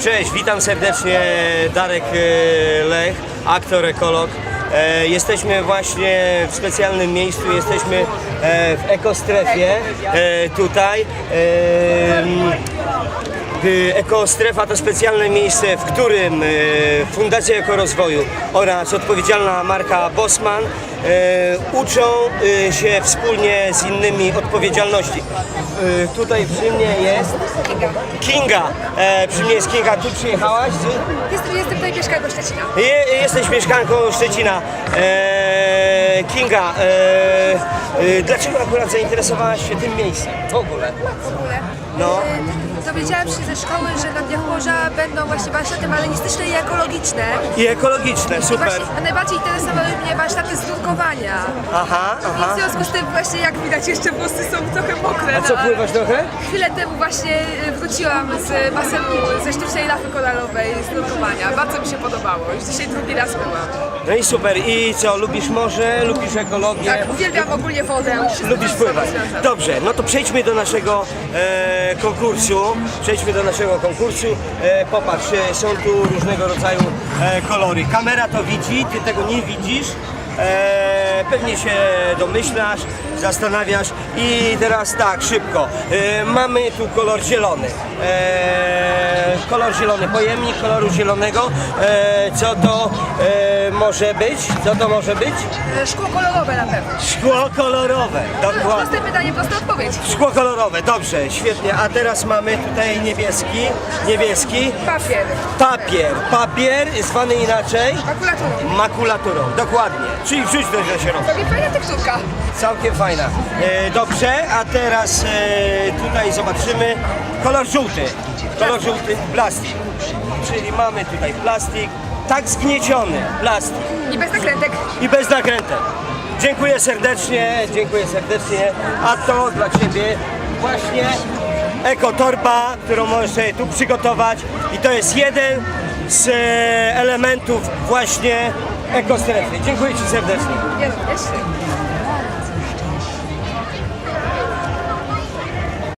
Cześć, witam serdecznie. Darek e, Lech, aktor, ekolog. E, Jesteśmy właśnie w specjalnym miejscu, jesteśmy e, w ekostrefie e, tutaj. Ekostrefa to specjalne miejsce, w którym e, Fundacja Ekorozwoju oraz odpowiedzialna marka Bosman e, uczą e, się wspólnie z innymi odpowiedzialności. Tutaj przy mnie jest Kinga. E, Przy mnie jest Kinga. Tu przyjechałaś? Jestem, jestem tutaj mieszkanką Szczecina. Je, jesteś mieszkanką Szczecina. Kinga, dlaczego akurat zainteresowałaś się tym miejscem? W ogóle. W ogóle. No. Dowiedziałam się ze szkoły, że na dniach morza będą właśnie warsztaty malinistyczne i ekologiczne. I ekologiczne, I super. właśnie a najbardziej interesowały mnie warsztaty z nurkowania. Aha, I w aha. związku z tym właśnie jak widać jeszcze włosy są trochę mokre. A co, no, pływasz trochę? Chwilę temu właśnie y, wróciłam z basenu ze sztucznej lafy koralowej z nurkowania. Bardzo mi się podobało. Już dzisiaj drugi raz byłam. No i super. I co, lubisz morze, lubisz ekologię? Tak, uwielbiam ogólnie wodę. Wszystko, Lubisz pływać. Dobrze, no to przejdźmy do naszego e, konkursu. Przejdźmy do naszego konkursu. E, popatrz, e, są tu różnego rodzaju e, kolory. Kamera to widzi, ty tego nie widzisz. E, pewnie się domyślasz, zastanawiasz i teraz tak, szybko. E, mamy tu kolor zielony. E, kolor zielony, pojemnik koloru zielonego. E, co to e, może być? Co to może być? Szkło kolorowe na pewno. Szkło kolorowe, dokładnie. Proste pytanie, prosta odpowiedź. Szkło kolorowe, dobrze, świetnie. A teraz mamy tutaj niebieski, niebieski. Papier. Papier, papier zwany inaczej Makulaturą. makulaturą, dokładnie. Czyli wrzuć to do środka. Robię fajna teksturka. Całkiem fajna. E, dobrze, a teraz e, tutaj zobaczymy kolor żółty. Kolor żółty, plastik. Czyli mamy tutaj plastik, tak zgnieciony plastik. I bez nakrętek. i bez nakrętek. Dziękuję serdecznie, dziękuję serdecznie. A to dla Ciebie właśnie ekotorba, którą możesz sobie tu przygotować i to jest jeden z e, elementów właśnie ekostrefy. Dziękuję Ci serdecznie. Ja również.